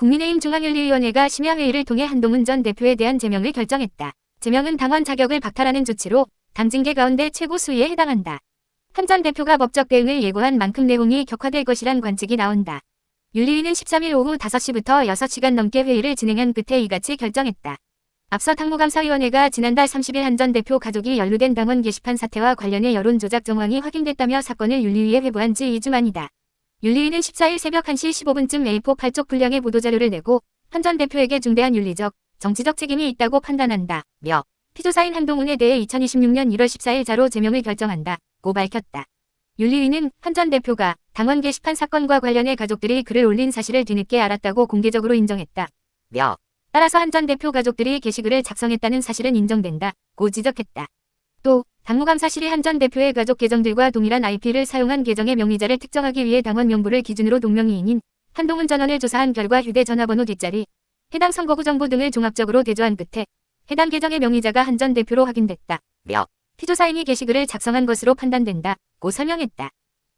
국민의힘 중앙윤리위원회가 심야회의를 통해 한동훈 전 대표에 대한 제명을 결정했다. 제명은 당원 자격을 박탈하는 조치로 당 징계 가운데 최고 수위에 해당한다. 한 전 대표가 법적 대응을 예고한 만큼 내용이 격화될 것이란 관측이 나온다. 윤리위는 13일 오후 5시부터 6시간 넘게 회의를 진행한 끝에 이같이 결정했다. 앞서 당무감사위원회가 지난달 30일 한 전 대표 가족이 연루된 당원 게시판 사태와 관련해 여론 조작 정황이 확인됐다며 사건을 윤리위에 회부한 지 2주 만이다. 윤리위는 14일 새벽 1시 15분쯤 A4 8쪽 분량의 보도자료를 내고 한 전 대표에게 중대한 윤리적, 정치적 책임이 있다고 판단한다. 며 피조사인 한동훈에 대해 2026년 1월 14일 자로 제명을 결정한다. 고 밝혔다. 윤리위는 한 전 대표가 당원 게시판 사건과 관련해 가족들이 글을 올린 사실을 뒤늦게 알았다고 공개적으로 인정했다. 며 따라서 한 전 대표 가족들이 게시글을 작성했다는 사실은 인정된다. 고 지적했다. 또 당무감 사실이 한 전 대표의 가족 계정들과 동일한 IP를 사용한 계정의 명의자를 특정하기 위해 당원 명부를 기준으로 동명이인인 한동훈 전원을 조사한 결과 휴대전화번호 뒷자리, 해당 선거구 정보 등을 종합적으로 대조한 끝에 해당 계정의 명의자가 한 전 대표로 확인됐다. 며 피조사인이 게시글을 작성한 것으로 판단된다. 고 설명했다.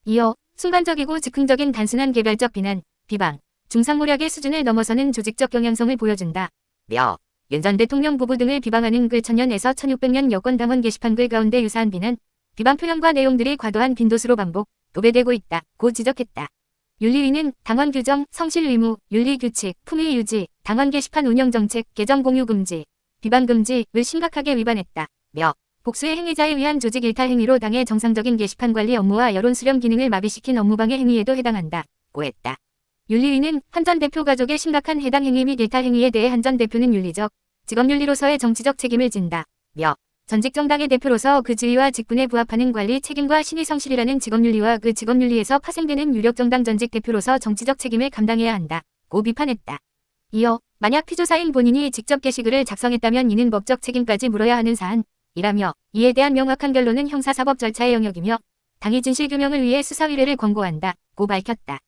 이어 순간적이고 즉흥적인 단순한 개별적 비난, 비방, 중상모략의 수준을 넘어서는 조직적 경향성을 보여준다. 며 윤전 대통령 부부 등을 비방하는 글 1000년에서 1600년 여권 당원 게시판 글 가운데 유사한 비난, 비방 표현과 내용들이 과도한 빈도수로 반복, 도배되고 있다. 고 지적했다. 윤리위는 당원 규정, 성실 의무, 윤리 규칙, 품위 유지, 당원 게시판 운영 정책, 계정 공유 금지, 비방 금지를 심각하게 위반했다. 며 복수의 행위자에 의한 조직 일탈 행위로 당의 정상적인 게시판 관리 업무와 여론 수렴 기능을 마비시킨 업무방해 행위에도 해당한다. 고 했다. 윤리위는 한 전 대표 가족의 심각한 해당 행위 및 일탈 행위에 대해 한 전 대표는 윤리적, 직업윤리로서의 정치적 책임을 진다. 며 전직 정당의 대표로서 그 지위와 직분에 부합하는 관리 책임과 신의 성실이라는 직업윤리와 그 직업윤리에서 파생되는 유력 정당 전직 대표로서 정치적 책임을 감당해야 한다. 고 비판했다. 이어 만약 피조사인 본인이 직접 게시글을 작성했다면 이는 법적 책임까지 물어야 하는 사안이라며 이에 대한 명확한 결론은 형사사법 절차의 영역이며 당의 진실규명을 위해 수사의뢰를 권고한다. 고 밝혔다.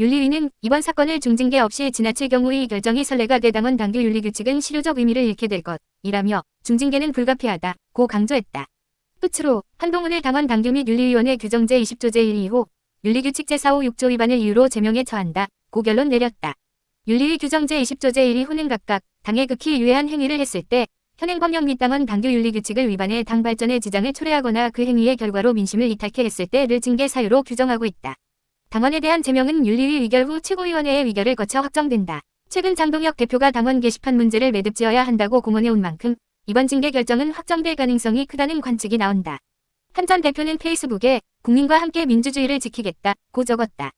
윤리위는 이번 사건을 중징계 없이 지나칠 경우 이 결정이 선례가 대당원 당규 윤리규칙은 실효적 의미를 잃게 될 것이라며 중징계는 불가피하다. 고 강조했다. 끝으로 한동훈을 당원 당규 및 윤리위원회 규정 제 20조 제1, 2호 윤리규칙 제4호 6조 위반을 이유로 제명에 처한다. 고 결론 내렸다. 윤리위 규정 제 20조 제1, 2호는 각각 당에 극히 유해한 행위를 했을 때 현행 법령 및 당원 당규 윤리규칙을 위반해 당 발전에 지장을 초래하거나 그 행위의 결과로 민심을 이탈케 했을 때를 징계 사유로 규정하고 있다. 당원에 대한 제명은 윤리위 의결 후 최고위원회의 의결을 거쳐 확정된다. 최근 장동혁 대표가 당원 게시판 문제를 매듭지어야 한다고 공언해온 만큼 이번 징계 결정은 확정될 가능성이 크다는 관측이 나온다. 한 전 대표는 페이스북에 국민과 함께 민주주의를 지키겠다 고 적었다.